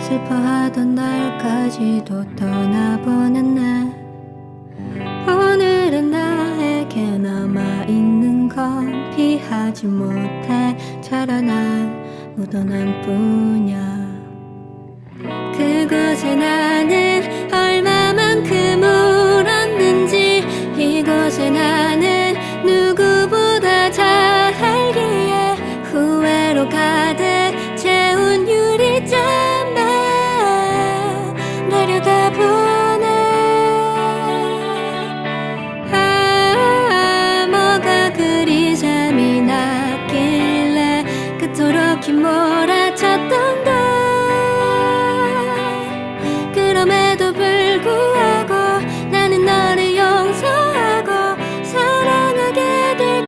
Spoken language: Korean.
슬퍼하던 날까지도 떠나보는 날. 오늘은 나에게 남아있는 건 피하지 못해 자라난 묻어난 뿐이야. 그곳에 나는 얼마만큼 울었는지 이곳에 나는 누구 되돌아쳤던